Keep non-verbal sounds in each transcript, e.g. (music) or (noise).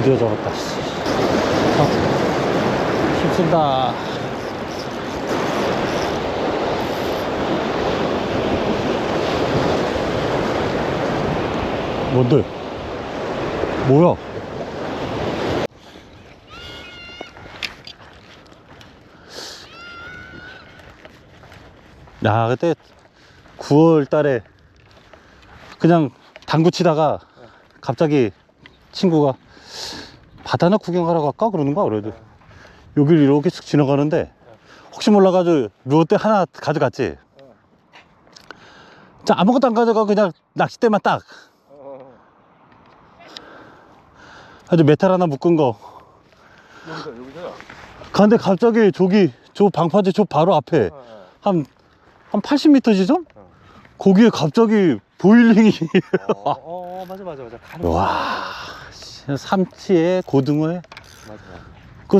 드디어 잡았다. 씨. 아, 힘쓴다. 뭔데? 뭐야? 야, 그때 9월 달에 그냥 당구 치다가 갑자기 친구가 바다나 구경하러 갈까? 그러는 거야, 그래도. 여기를 이렇게 쓱 지나가는데 혹시 몰라가지고 롯데 하나 가져갔지? 자, 아무것도 안 가져가 그냥 낚싯대만 딱 아주 메탈 하나 묶은 거. 여기서 여기서요. 근데 갑자기 저기 저 방파제 저 바로 앞에 한, 한 80m 지점? 어. 거기에 갑자기 보일링이 어, 어, 맞아 맞아 맞아. 가는 거. 와 삼치에 고등어에. 그,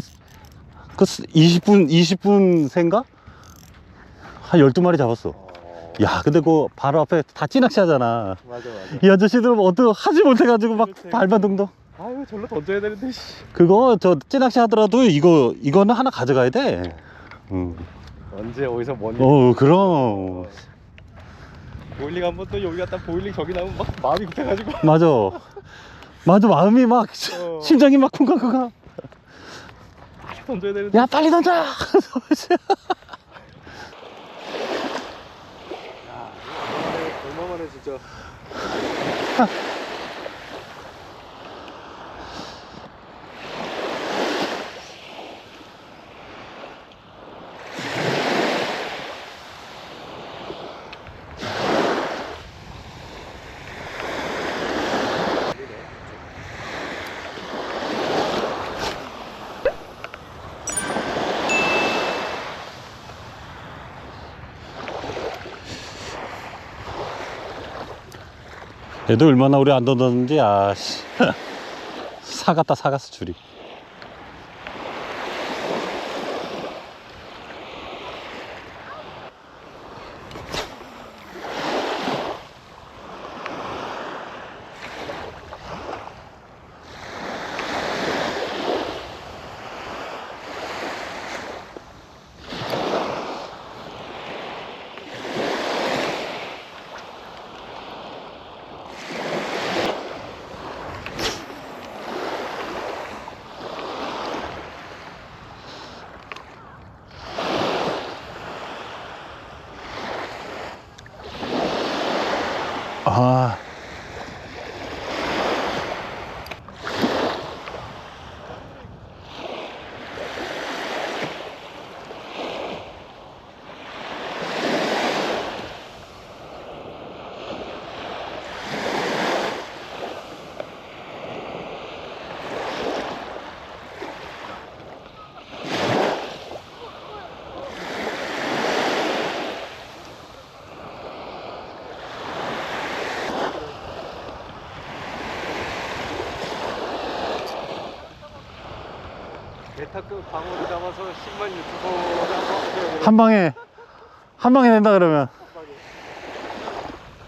그 20분 20분 생가? 한 12마리 잡았어 어, 야 근데 그 바로 앞에 다 찌낚시 하잖아 맞아 맞아. 이 아저씨들은 어떻게 하지 못해가지고 막 그렇지. 발바둥둥 아유 절로 던져야 되는데 씨. 그거 저 찌낚시 하더라도 이거 이거는 하나 가져가야 돼 응. 언제 어디서 뭔 일. 어 그럼 보일링 한번 또 여기 갔다 보일링 저기 나면 막 마음이 급해가지고. 맞아 (laughs) 맞아 마음이 막 어. 심장이 막 쿵쾅쿵쾅 빨리 던져야 되는데. 야 빨리 던져 얼마만에 진짜. 얘도 얼마나 우리 안 던졌는지 아씨. (laughs) 사갔다 사갔어 줄이 메타급 방어를 잡아서 10만 유튜버를 한번 한 방에 한 방에 낸다 그러면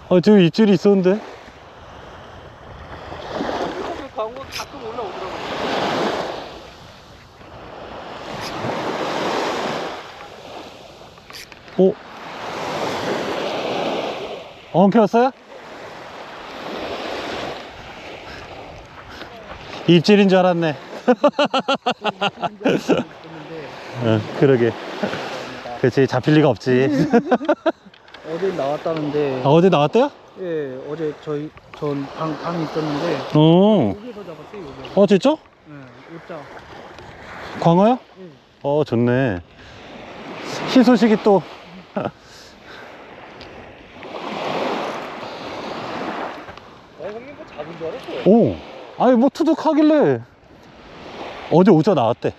어 저기 입질이 있었는데 메타급 방어 가끔 올라오더라고. 오 엉켰어요? 입질인 줄 알았네 응, 그러게 그치 잡힐 리가 없지 (laughs) 어제 나왔다는데 아, 어디 나왔대요? 예 어제 저희 전 방, 방이 있었는데 어, 여기서 잡았어요 여기 어 진짜? 예 옷자 광어요? 예. 어 좋네 희소식이 또 어 형님 뭐 잡은 줄 알았어요. 오, 아니 뭐 투둑하길래 어제 오자 나왔대.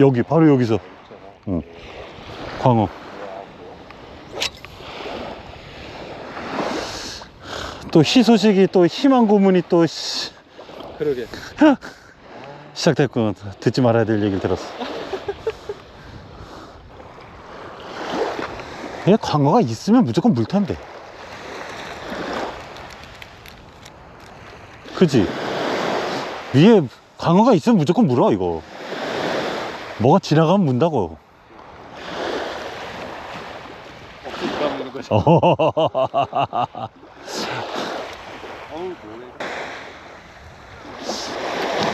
여기 바로 여기서 응. 광어. 또 희소식이 또 희망 고문이 또 씨, 그러게. 시작됐군. 듣지 말아야 될 얘기를 들었어. 얘 광어가 있으면 무조건 물 텐데. 그지? 위에 광어가 있으면 무조건 물어 이거. 뭐가 지나가면 문다고. 어. (laughs)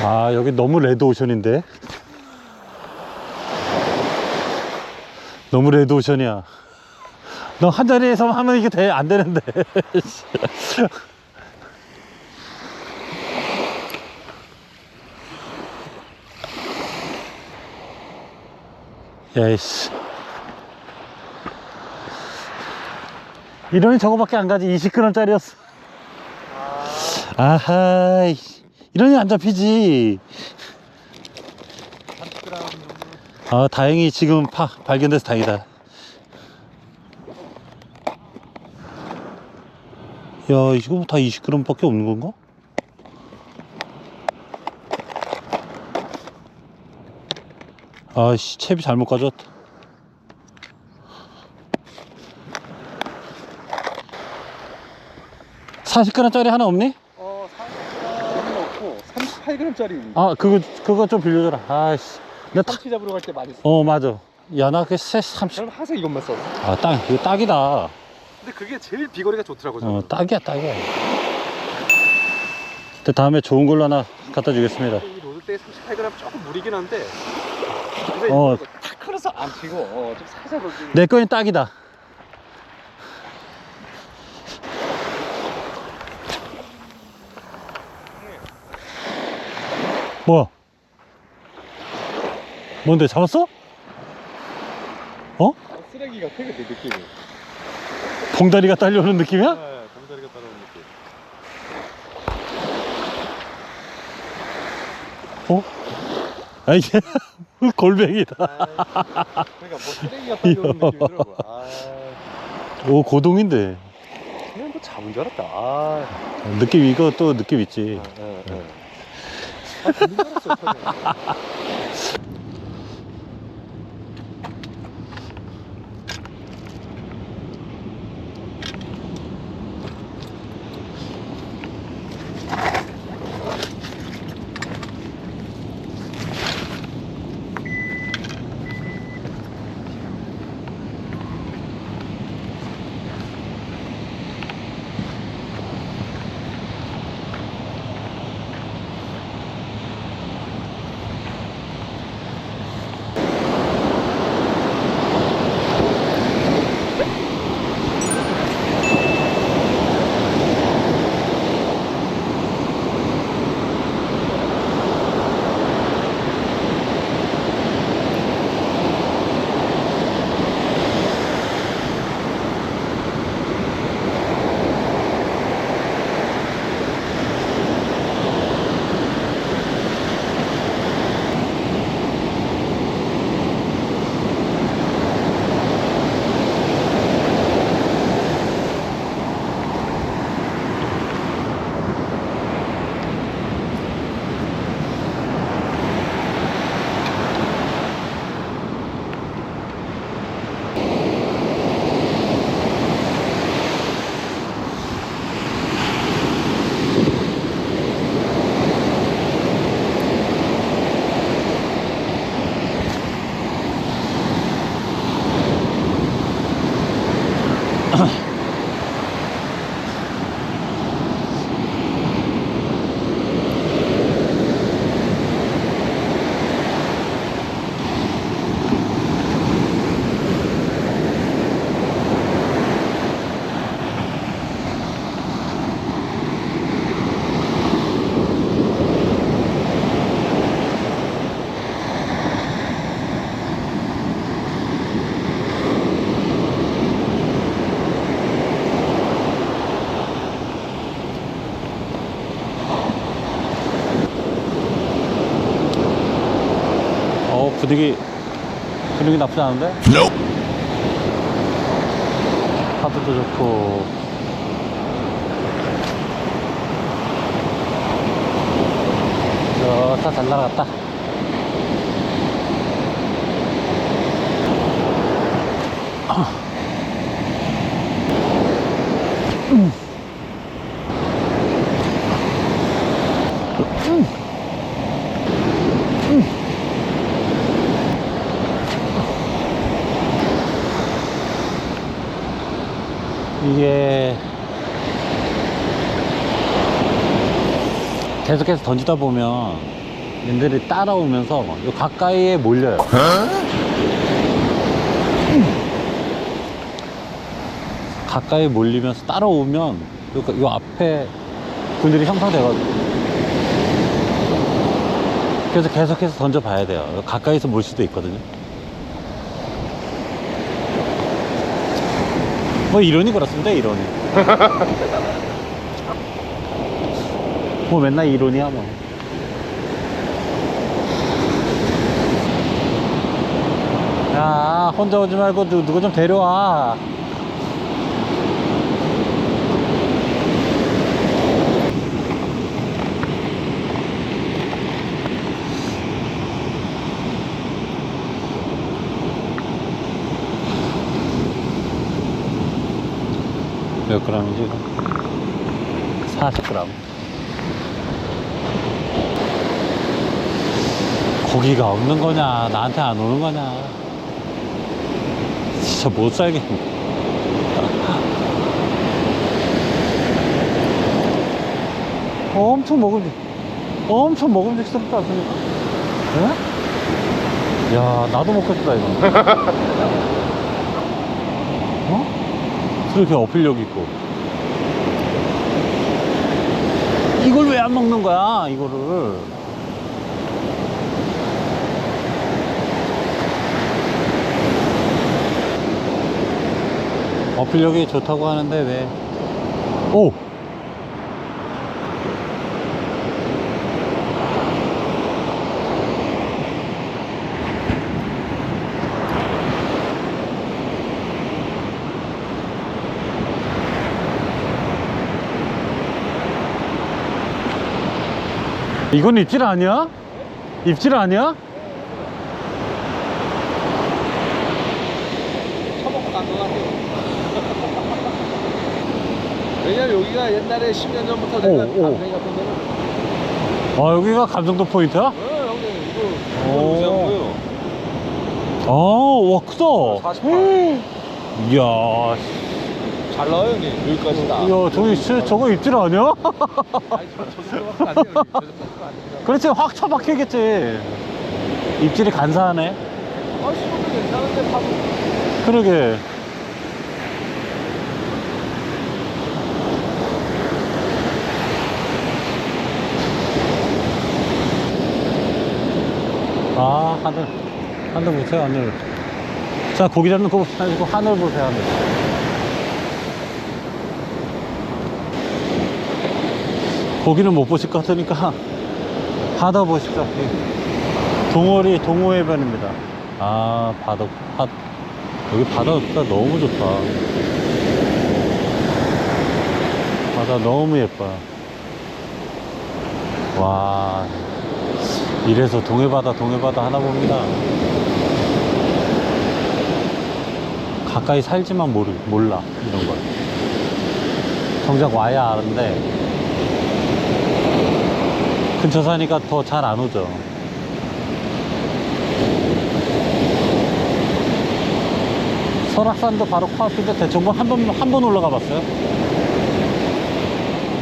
아 여기 너무 레드오션인데? 너무 레드오션이야. 너 한 자리에서 하면 이게 돼, 안 되는데 (laughs) 야이씨. 이러니 저거밖에 안 가지. 20g짜리였어. 아하 이러니 안 잡히지. 30g. 아 다행히 지금 파 발견돼서 다행이다. 야 이거 뭐다 20g 밖에 없는 건가? 아씨 채비 잘못 가져왔다4 0 g 짜리 하나 없니? 어 40g은 없고 38g짜리. 아 그거 그거 좀 빌려줘라 아씨 내가 타, 참치 잡으러 갈 때 많이 써. 어 맞아 야나그새 30. 저는 항상 이것만 써. 아, 딱, 이거 딱이다. 근데 그게 제일 비거리가 좋더라고 저는. 어, 딱이야, 딱이야. 근데 다음에 좋은 걸로 하나 갖다 주겠습니다. 이 로드 때 38g 조금 무리긴 한데. 근데 어. 탁 걸어서 안 치고 어, 좀 살살 던지는. 내 거엔 딱이다. 뭐야? 뭔데, 잡았어? 어? 쓰레기 같아 근데 느낌이. 봉다리가 딸려오는 느낌이야? 네, 봉다리가 따라오는 느낌. 어? 아, 이게 (laughs) 골뱅이다. 아, 그러니까 뭐 쓰레기가 (laughs) 느낌이더라고. 아, 오, 고동인데. 그냥 뭐 잡은 줄 알았다. 아, 느낌, 이거 또 느낌 있지. 예, 예. 아, 잡은 줄 알았어. 처음에. 분위기, 분위기 나쁘지 않은데? 파도도 좋고. 좋다, 잘 나갔다. (clears throat) 음. 이게 계속해서 던지다 보면 얘들이 따라오면서 요 가까이에 몰려요. 가까이 몰리면서 따라오면 요, 요 앞에 분들이 형성돼가지고 그래서 계속해서 던져 봐야 돼요. 가까이서 몰 수도 있거든요. 뭐 이론이 그렇습니다, 이론이. (laughs) 뭐 맨날 이론이야, 뭐. 야, 혼자 오지 말고 누, 누구 좀 데려와. 몇 그램이지? 40g. 고기가 없는 거냐, 나한테 안 오는 거냐. 진짜 못 살겠네. 엄청 먹음직, 엄청 먹음직스럽지 않습니까? 예? 야, 나도 먹겠다, 이거. (laughs) 어? 그렇게 어필력 있고. 이걸 왜 안 먹는 거야, 이거를. 어필력이 좋다고 하는데 왜? 오! 이건 입질 아니야? 입질 아니야? 처먹고 간것 같아요. 왜냐면 여기가 옛날에 10년 전부터 내가 오, 오. 방생 같은 데는 아, 여기가 감정도 포인트야? 어 형님 이거 오. 이거 무시한 거예요. 아, 와, 크다. 48. 이야, 잘 나와요 형님 여기까지 다. 야, 저기, 씨, 저거 입질 아니야? 아니 (laughs) 저 정도밖에 안 돼요. 형님. 저 정도밖에 안 돼요. 그렇지, 확 처박히겠지. 입질이 간사하네. 아 시간도 괜찮은데 파도. 그러게. 아, 하늘. 하늘 보세요, 하늘. 자, 고기 잡는 거 아니고 하늘 보세요, 하늘. 고기는 못 보실 것 같으니까 (laughs) 바다 보십시오. 이 동월이 동호해변입니다. 아, 바다, 바, 여기 바다 진짜 너무 좋다. 바다 너무 예뻐. 와, 이래서 동해바다, 동해바다 하나 봅니다. 가까이 살지만 모르, 몰라, 이런 걸. 정작 와야 아는데, 근처 사니까 더 잘 안 오죠. 설악산도 바로 코앞인데 대청봉 한 번, 한 번 올라가 봤어요.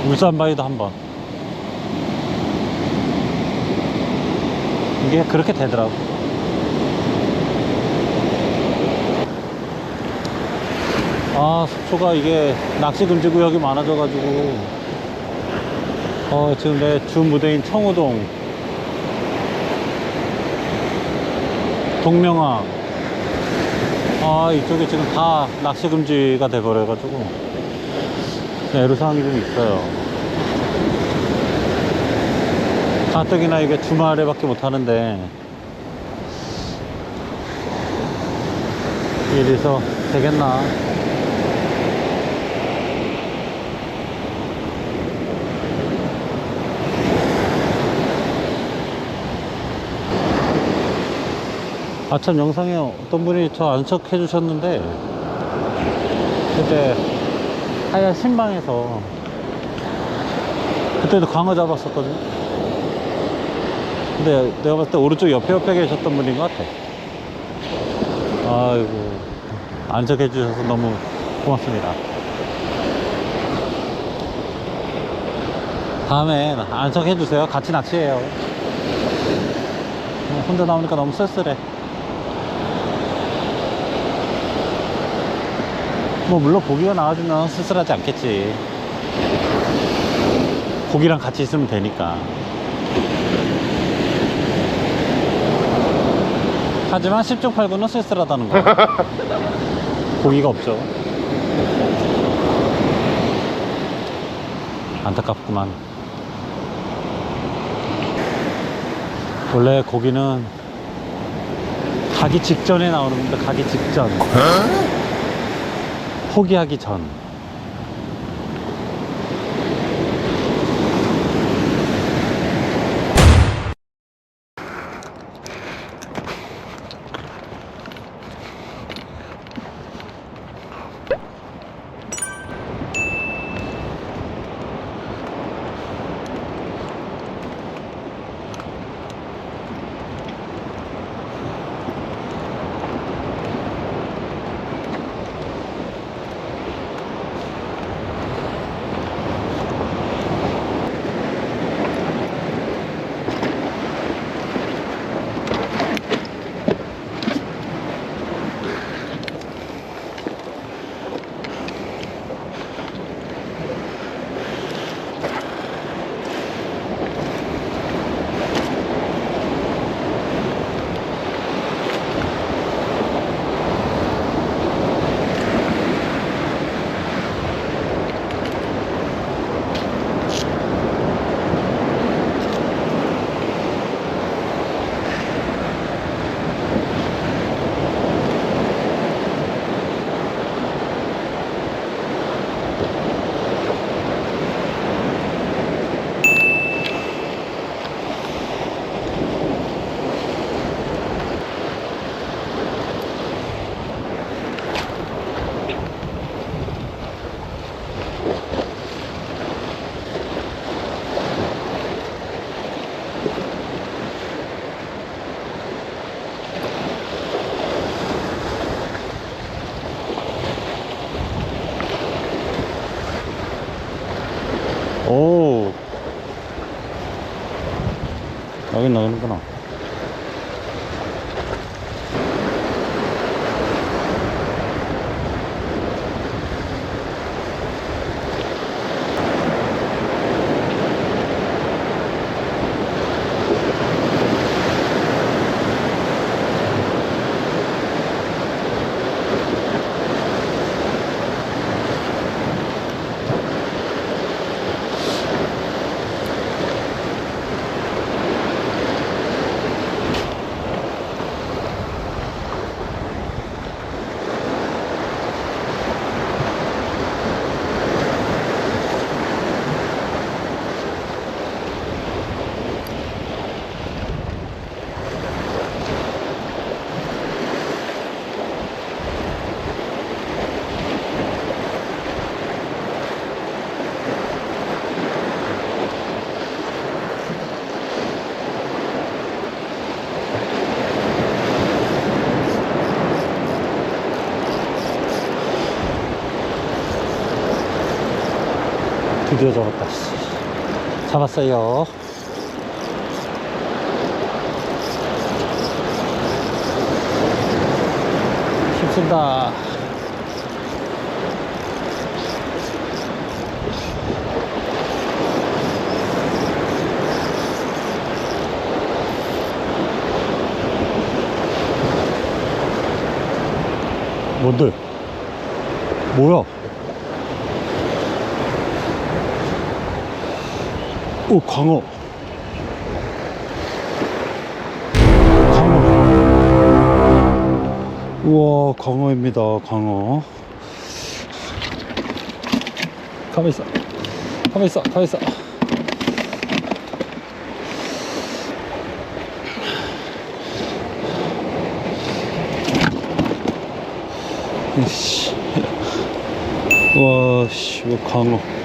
울산바위도 한 번. 이게 그렇게 되더라고. 아, 속초가 이게 낚시 금지 구역이 많아져 가지고, 어, 지금 내 주 무대인 청호동, 동명항, 아, 이쪽에 지금 다 낚시 금지가 돼 버려 가지고, 애로사항이 좀 있어요. 가뜩이나 이게 주말에 밖에 못 하는데, 이래서 되겠나? 아참 영상에 어떤 분이 저 안석해 주셨는데 그때 하얀 신방에서 그때도 광어 잡았었거든 근데 내가 봤을 때 오른쪽 옆에 옆에 계셨던 분인 것 같아. 아이고. 안착해 주셔서 너무 고맙습니다. 다음에 안착해 주세요. 같이 낚시해요. 혼자 나오니까 너무 쓸쓸해. 뭐 물론 고기가 나와주면 쓸쓸하지 않겠지. 고기랑 같이 있으면 되니까. 하지만 10중 8구는 쓸쓸하다는 거. (laughs) 고기가 없죠. 안타깝구만. 원래 고기는 가기 직전에 나오는 겁니다. 가기 직전. 포기하기 전. 여긴 드디어 잡았다. 씨. 잡았어요. 힘쓴다. 뭔데? 뭐야? 오, 광어. 광어. 우와, 광어입니다, 광어. 가만 있어. 가만 있어, 가만 있어. 이씨. (laughs) 와, 씨, 왜 광어.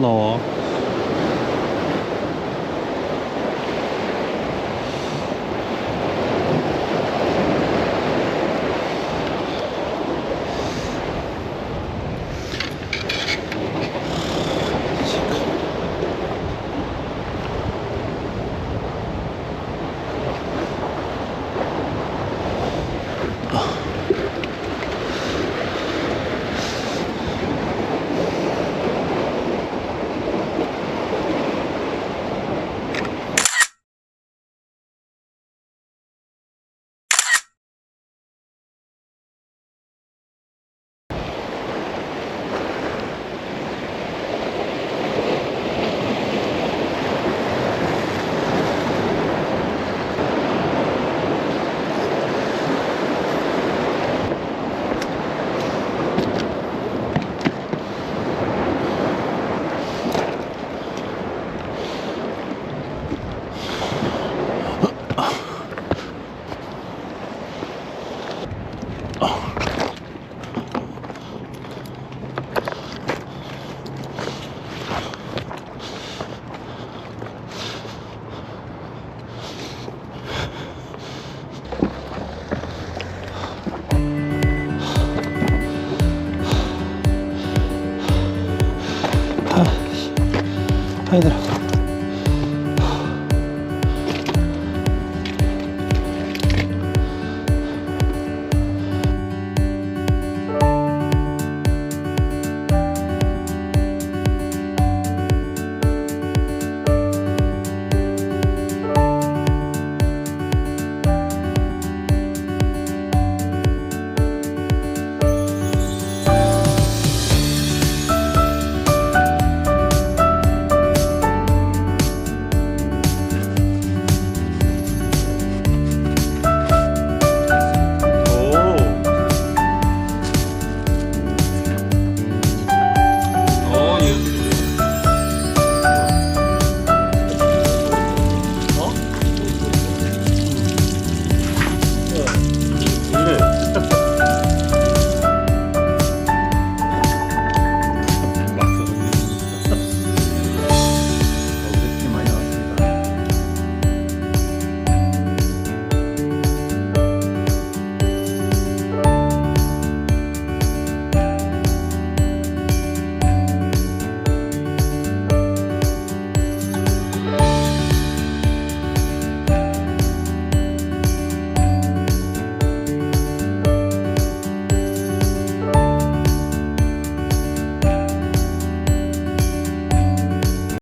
광어